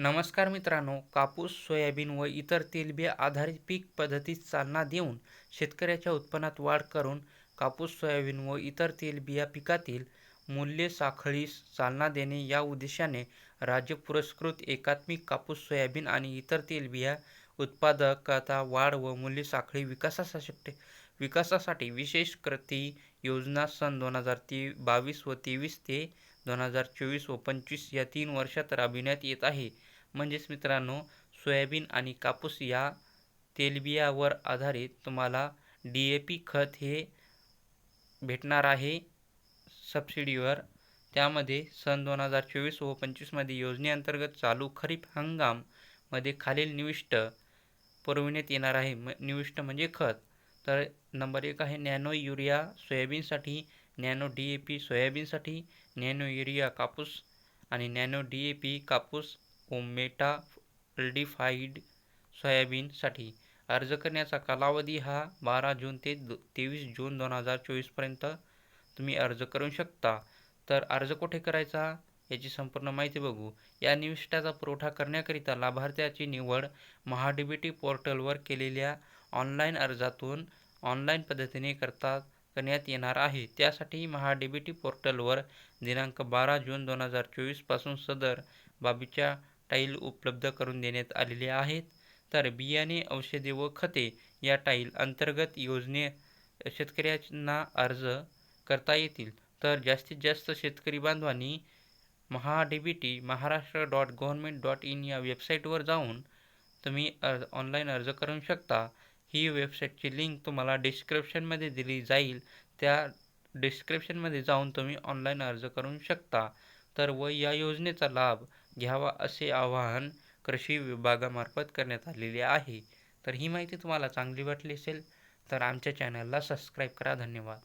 नमस्कार मित्रांनो कापूस सोयाबीन व इतर तेलबिया आधारित पीक पद्धतीस चालना देऊन शेतकऱ्याच्या उत्पन्नात वाढ करून कापूस सोयाबीन व इतर तेलबिया पिकातील मूल्य साखळीस चालना देणे या उद्देशाने राज्य पुरस्कृत एकात्मिक कापूस सोयाबीन आणि इतर तेलबिया उत्पादकता वाढ व मूल्य साखळी विकासासाठी विकासासाठी विशेष कृती योजना सन दोन हजार ती बावीस व तेवीस ते दोन हजार चोवीस व पंचवीस या तीन वर्षात राबविण्यात येत आहे. म्हणजेच मित्रांनो सोयाबीन आणि कापूस या तेलबियावर आधारित तुम्हाला डी ए पी खत हे भेटणार आहे सबसिडीवर. त्यामध्ये सन दोन हजार चोवीस व पंचवीसमध्ये योजनेअंतर्गत चालू खरीप हंगाममध्ये खालील निविष्ट पुरविण्यात येणार आहे. म निविष्ट म्हणजे खत. तर नंबर एक आहे नॅनो युरिया सोयाबीनसाठी नॅनो डी ए पी सोयाबीनसाठी नॅनो युरिया कापूस आणि नॅनो डी ए पी कापूस ओमेटा अल्डिफाईड सोयाबीनसाठी अर्ज करण्याचा कालावधी हा बारा जून ते तेवीस जून दोन हजार चोवीसपर्यंत तुम्ही अर्ज करू शकता. तर अर्ज कुठे करायचा याची संपूर्ण माहिती बघू. या निविष्ठाचा पुरवठा करण्याकरिता लाभार्थ्याची निवड महाडीबीटी पोर्टलवर केलेल्या ऑनलाईन अर्जातून ऑनलाईन पद्धतीने करता करण्यात येणार आहे. त्यासाठी महाडीबीटी पोर्टलवर दिनांक बारा जून दोन हजार चोवीसपासून सदर बाबीच्या टाईल उपलब्ध करून देण्यात आलेले आहेत. तर बियाणे औषधे व खते या टाईल अंतर्गत योजने शेतकऱ्यांना अर्ज करता येतील. तर जास्तीत जास्त शेतकरी बांधवांनी Maha D B T Maharashtra dot government dot in या वेबसाईटवर जाऊन तुम्ही अर्ज ऑनलाईन अर्ज करू शकता. ही वेबसाईटची लिंक तुम्हाला डिस्क्रिप्शनमध्ये दिली जाईल. त्या डिस्क्रिप्शनमध्ये जाऊन तुम्ही ऑनलाईन अर्ज करू शकता. तर व या योजनेचा लाभ घ्यावा असे आवाहन कृषी विभागामार्फत करण्यात आलेले आहे. तर ही माहिती तुम्हाला चांगली वाटली असेल तर आमच्या चॅनलला सबस्क्राईब करा. धन्यवाद.